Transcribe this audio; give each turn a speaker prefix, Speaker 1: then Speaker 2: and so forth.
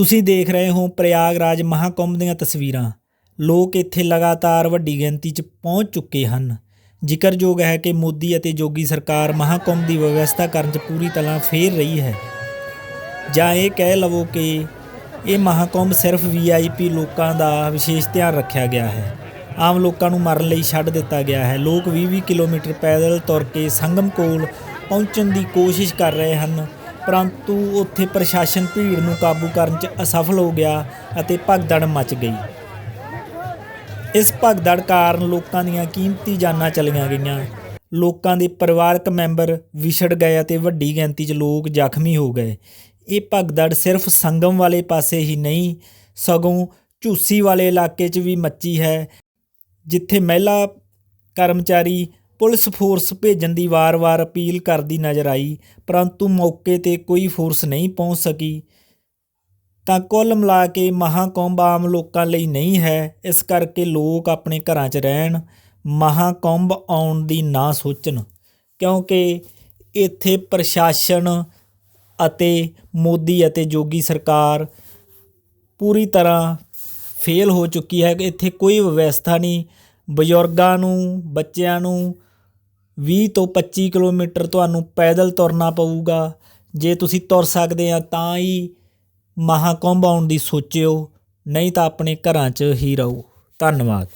Speaker 1: ਤੁਸੀਂ ਦੇਖ ਰਹੇ ਹੋ ਪ੍ਰਯਾਗਰਾਜ ਮਹਾਕੁੰਭ ਦੀਆਂ ਤਸਵੀਰਾਂ। ਲੋਕ ਇੱਥੇ ਲਗਾਤਾਰ ਵੱਡੀ ਗਿਣਤੀ 'ਚ ਪਹੁੰਚ ਚੁੱਕੇ ਹਨ। ਜ਼ਿਕਰਯੋਗ ਹੈ ਕਿ ਮੋਦੀ ਅਤੇ ਜੋਗੀ ਸਰਕਾਰ ਮਹਾਕੁੰਭ ਦੀ ਵਿਵਸਥਾ ਕਰਨ 'ਚ ਪੂਰੀ ਤਰ੍ਹਾਂ ਫੇਰ ਰਹੀ ਹੈ। ਜਾਂ ਇਹ ਕਹਿ ਲਵੋ ਕਿ ਇਹ ਮਹਾਕੁੰਭ ਸਿਰਫ ਵੀਆਈਪੀ ਲੋਕਾਂ ਦਾ ਵਿਸ਼ੇਸ਼ ਧਿਆਨ ਰੱਖਿਆ ਗਿਆ ਹੈ। ਆਮ ਲੋਕਾਂ ਨੂੰ ਮਰਨ ਲਈ ਛੱਡ ਦਿੱਤਾ ਗਿਆ ਹੈ। ਲੋਕ 20-20 ਕਿਲੋਮੀਟਰ ਪੈਦਲ ਤੁਰ ਕੇ ਸੰਗਮ ਕੋਲ ਪਹੁੰਚਣ ਦੀ ਕੋਸ਼ਿਸ਼ ਕਰ ਰਹੇ ਹਨ। ਪਰੰਤੂ ਉੱਥੇ ਪ੍ਰਸ਼ਾਸਨ ਭੀੜ ਨੂੰ ਕਾਬੂ ਕਰਨ 'ਚ ਅਸਫਲ ਹੋ ਗਿਆ ਅਤੇ ਭਗਦੜ ਮਚ ਗਈ। ਇਸ ਭਗਦੜ ਕਾਰਨ ਲੋਕਾਂ ਦੀਆਂ ਕੀਮਤੀ ਜਾਨਾਂ ਚਲੀਆਂ ਗਈਆਂ। ਲੋਕਾਂ ਦੇ ਪਰਿਵਾਰਕ ਮੈਂਬਰ ਵਿਛੜ ਗਏ ਅਤੇ ਵੱਡੀ ਗਿਣਤੀ 'ਚ ਲੋਕ ਜ਼ਖਮੀ ਹੋ ਗਏ। ਇਹ ਭਗਦੜ ਸਿਰਫ ਸੰਗਮ ਵਾਲੇ ਪਾਸੇ ਹੀ ਨਹੀਂ, ਸਗੋਂ ਝੂਸੀ ਵਾਲੇ ਇਲਾਕੇ 'ਚ ਵੀ ਮੱਚੀ ਹੈ, ਜਿੱਥੇ ਮਹਿਲਾ ਕਰਮਚਾਰੀ ਪੁਲਿਸ ਫੋਰਸ ਭੇਜਣ ਦੀ ਵਾਰ-ਵਾਰ ਅਪੀਲ ਕਰਦੀ ਨਜ਼ਰ ਆਈ, ਪਰੰਤੂ ਮੌਕੇ ਤੇ ਕੋਈ ਫੋਰਸ ਨਹੀਂ ਪਹੁੰਚ ਸਕੀ। ਤਾਂ ਕੁੱਲ ਮਿਲਾ ਕੇ ਮਹਾਕੁੰਭ ਆਮ ਲੋਕਾਂ ਲਈ ਨਹੀਂ ਹੈ, ਇਸ ਕਰਕੇ ਲੋਕ ਆਪਣੇ ਘਰਾਂ 'ਚ ਰਹਿਣ ਮਹਾਕੁੰਭ ਆਉਣ ਦੀ ਨਾ ਸੋਚਣ, ਕਿਉਂਕਿ ਇੱਥੇ ਪ੍ਰਸ਼ਾਸਨ ਅਤੇ ਮੋਦੀ ਅਤੇ ਜੋਗੀ ਸਰਕਾਰ ਪੂਰੀ ਤਰ੍ਹਾਂ ਫੇਲ ਹੋ ਚੁੱਕੀ ਹੈ। ਕਿ ਇੱਥੇ ਕੋਈ ਵਿਵਸਥਾ ਨਹੀਂ, ਬਜ਼ੁਰਗਾਂ ਨੂੰ, ਬੱਚਿਆਂ ਨੂੰ ਵੀਹ ਤੋਂ 25 ਕਿਲੋਮੀਟਰ ਤੁਹਾਨੂੰ ਪੈਦਲ ਤੁਰਨਾ ਪਊਗਾ। ਜੇ ਤੁਸੀਂ ਤੁਰ ਸਕਦੇ ਆ ਤਾਂ ਹੀ ਮਹਾਕੁੰਭ ਆਉਣ ਦੀ ਸੋਚਿਓ, ਨਹੀਂ ਤਾਂ ਆਪਣੇ ਘਰਾਂ 'ਚ ਹੀ ਰਹੋ। ਧੰਨਵਾਦ।